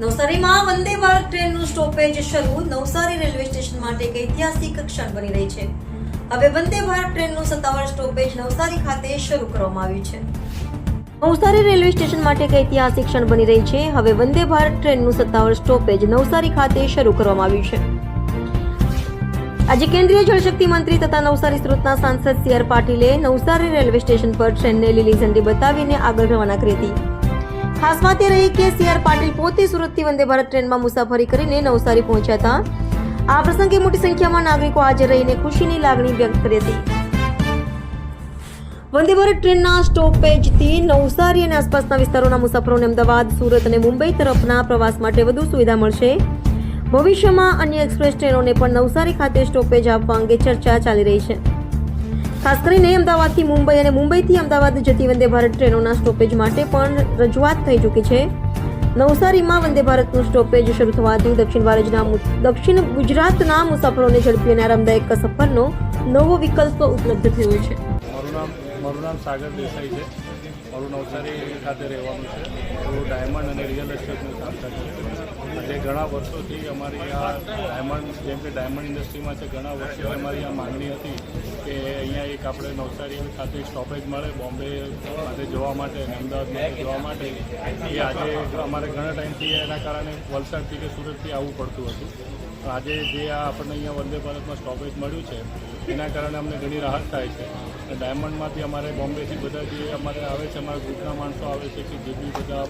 નવસારીમાં વંદે ભારત ટ્રેનનું સ્ટોપેજ શરૂ Navsari railway station માટે એક ઐતિહાસિક ક્ષણ બની રહી છે. હવે વંદે ભારત ટ્રેનનું સત્તાવાર સ્ટોપેજ નવસારી ખાતે શરૂ કરવામાં આવ્યું છે. નવસારી રેલવે સ્ટેશન માટે એક ઐતિહાસિક ક્ષણ બની રહી છે. હવે વંદે ભારત ટ્રેનનું સત્તાવાર સ્ટોપેજ નવસારી ખાતે શરૂ કરવામાં આવ્યું છે. આજે કેન્દ્રીય જળશક્તિ મંત્રી તથા નવસારી સુરતના સાંસદ સી આર પાટીલે નવસારી રેલવે સ્ટેશન પર ટ્રેનને લીલી ઝંડી બતાવીને આગળ રવાના કરી હતી. ખાસ વાત એ રહી કે સી આર પાટીલ પોતે સુરતથી વંદે ભારત ટ્રેનમાં મુસાફરી કરીને નવસારી પહોંચ્યા હતા. આ પ્રસંગે મોટી સંખ્યામાં નાગરિકો હાજર રહીને ખુશીની લાગણી વ્યક્ત કરી હતી. વંદે ભારત ટ્રેનના સ્ટોપેજથી નવસારી અને આસપાસના વિસ્તારોના મુસાફરોને અમદાવાદ, સુરત અને મુંબઈ તરફના પ્રવાસ માટે વધુ સુવિધા મળશે. ભવિષ્યમાં અન્ય એક્સપ્રેસ ટ્રેનોને પણ નવસારી ખાતે સ્ટોપેજ આપવા અંગે ચર્ચા ચાલી રહી છે. ખાસ કરીને અમદાવાદથી મુંબઈ અને મુંબઈથી અમદાવાદ જતી વંદે ભારત ટ્રેનોના સ્ટોપેજ માટે પણ રજૂઆત થઈ ચૂકી છે. નવસારીમાં વંદે ભારતનું સ્ટોપેજ શરૂ થવાથી દક્ષિણ ભારતના દક્ષિણ ગુજરાતના મુસાફરોને ઝડપી અને આરામદાયક સફરનો નવો વિકલ્પ ઉપલબ્ધ થયો છે. મારું નામ સાગર દેસાઈ છે. મારું નવસારી ખાતે રહેવાનું છે. હું ડાયમંડ અને રિયલ એસ્ટેટનું કામ થાય છે. આજે ઘણા વર્ષોથી અમારી આ ડાયમંડ જેમ કે ડાયમંડ ઇન્ડસ્ટ્રીમાં છે, ઘણા વર્ષોથી અમારી આ માંગણી હતી કે અહીંયા એક આપણે નવસારી ખાતે સ્ટોપેજ મળે બોમ્બે માટે જવા માટે અને અમદાવાદ જવા માટે. એ આજે અમારે ઘણા ટાઈમથી એના કારણે વલસાડથી કે સુરતથી આવવું પડતું હતું. આજે જે આ આપણને અહીંયા વંદે ભારતમાં સ્ટોપેજ મળ્યું છે એના કારણે અમને ઘણી રાહત થાય છે. અને ડાયમંડમાંથી અમારે બોમ્બેથી બધા જે અમારે આવે છે અમારા ગ્રુપના માણસો આવે છે કે જે બી બધા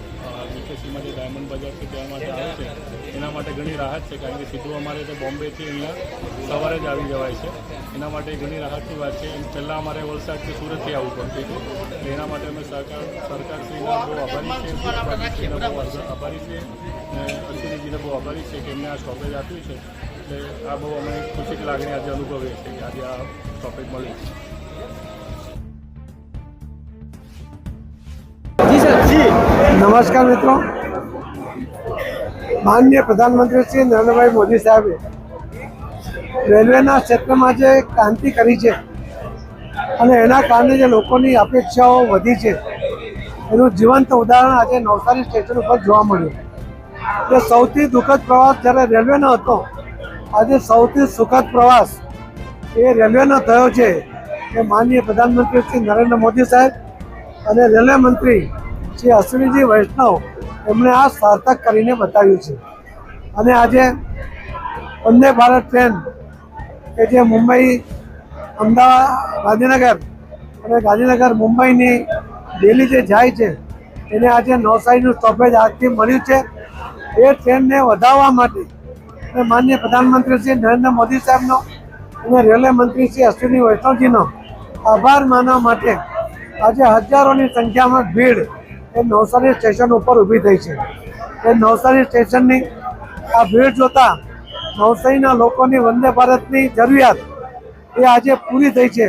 બીકેસીમાં જે ડાયમંડ બજાર છે ત્યાં માટે આવે છે એના માટે ઘણી રાહત છે કારણ કે સીધું અમારે તો બોમ્બેથી અહીંયા સવારે જ આવી જવાય છે. એના માટે ઘણી રાહતની વાત છે. એમ પહેલાં અમારે વલસાડ કે સુરતથી આવવું પડતું હતું. એના માટે અમે સરકાર સરકારશ્રીના બહુ આભારી બહુ આભારી છીએ. અને અશ્વિનીજીને બહુ આભારી છે કે એમને આ સ્ટોપેજ આપ્યું છે. એટલે આ બહુ અમે ખુશીની લાગણી આજે અનુભવીએ છીએ કે આજે આ સ્ટોપેજ મળ્યું છે. નમસ્કાર મિત્રો. માનનીય પ્રધાનમંત્રી શ્રી નરેન્દ્રભાઈ મોદી સાહેબે રેલવેના ક્ષેત્રમાં જે ક્રાંતિ કરી છે અને એના કારણે જે લોકોની અપેક્ષાઓ વધી છે એનું જીવંત ઉદાહરણ આજે નવસારી સ્ટેશન ઉપર જોવા મળ્યું. જે સૌથી દુઃખદ પ્રવાસ જ્યારે રેલવેનો હતો, આજે સૌથી સુખદ પ્રવાસ એ રેલવેનો થયો છે એ માનનીય પ્રધાનમંત્રી શ્રી નરેન્દ્ર મોદી સાહેબ અને રેલવે મંત્રી શ્રી અશ્વિનીજી વૈષ્ણવ એમણે આ સાર્થક કરીને બતાવ્યું છે. અને આજે વંદે ભારત ટ્રેન કે જે મુંબઈ, અમદાવાદ, ગાંધીનગર અને ગાંધીનગર મુંબઈની દિલ્હી જે જાય છે, એને આજે નવસારીનું સ્ટોપેજ આજથી મળ્યું છે. એ ટ્રેનને વધારવા માટે અને માનનીય પ્રધાનમંત્રી શ્રી નરેન્દ્ર મોદી સાહેબનો અને રેલવે મંત્રી શ્રી અશ્વિની વૈષ્ણવજીનો આભાર માનવા માટે આજે હજારોની સંખ્યામાં ભીડ એ નવસારી સ્ટેશન ઉપર ઊભી થઈ છે. એ નવસારી સ્ટેશનની આ ભીડ જોતા નવસારીના લોકોની વંદે ભારતની જરૂરિયાત એ આજે પૂરી થઈ છે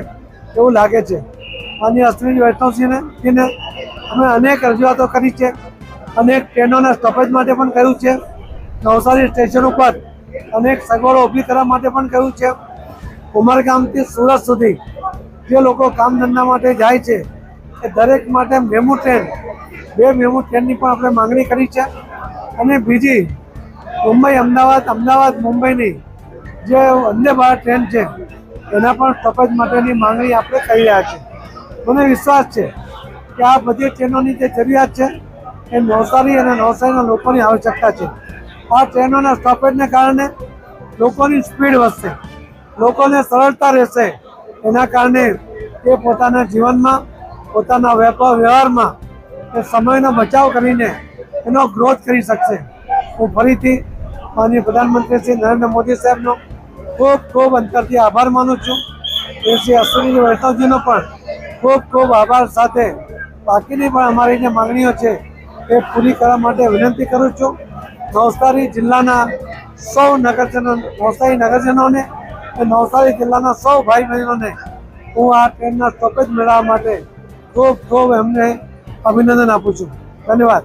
એવું લાગે છે. અને અશ્વિની વૈષ્ણવજીને, જીને અમે અનેક રજૂઆતો કરી છે. અનેક ટ્રેનોના સ્ટોપેજ માટે પણ કહ્યું છે. નવસારી સ્ટેશન ઉપર અનેક સગવડો ઊભી કરવા માટે પણ કહ્યું છે. ઉમરગામથી સુરત સુધી જે લોકો કામ ધંધા માટે જાય છે, એ દરેક માટે મેમુ ટ્રેન, બે મેમુ ટ્રેનની પણ આપણે માંગણી કરી છે. અને બીજી, મુંબઈ અમદાવાદ અમદાવાદ, મુંબઈની જે વંદે ભારત ટ્રેન છે, એના પણ સ્ટોપેજ માટેની માંગણી આપણે કરી રહ્યા છીએ મને વિશ્વાસ છે કે આ બધી ટ્રેનોની જે જરૂરિયાત છે એ નવસારી અને નવસારીના લોકોની આવશ્યકતા છે. આ ટ્રેનોના સ્ટોપેજને કારણે લોકોની સ્પીડ વધશે. લોકોને સરળતા રહેશે. એના કારણે એ પોતાના જીવનમાં, પોતાના વેપાર વ્યવહારમાં એ સમયનો બચાવ કરીને એનો ગ્રોથ કરી શકશે. હું ફરીથી માનીય પ્રધાનમંત્રી શ્રી નરેન્દ્ર મોદી સાહેબનો ખૂબ ખૂબ અંતરથી આભાર માનું છું. એ શ્રી અશ્વિની વૈષ્ણવજીનો પણ ખૂબ ખૂબ આભાર સાથે. બાકીની પણ અમારી જે માંગણીઓ છે એ પૂરી કરવા માટે વિનંતી કરું છું. નવસારી જિલ્લાના સૌ નગરજનો નવસારી નગરજનોને નવસારી જિલ્લાના સૌ ભાઈ બહેનોને હું આ ટ્રેનના સ્ટોપેજ મેળવવા માટે ખૂબ ખૂબ એમને અભિનંદન આપું છું. ધન્યવાદ.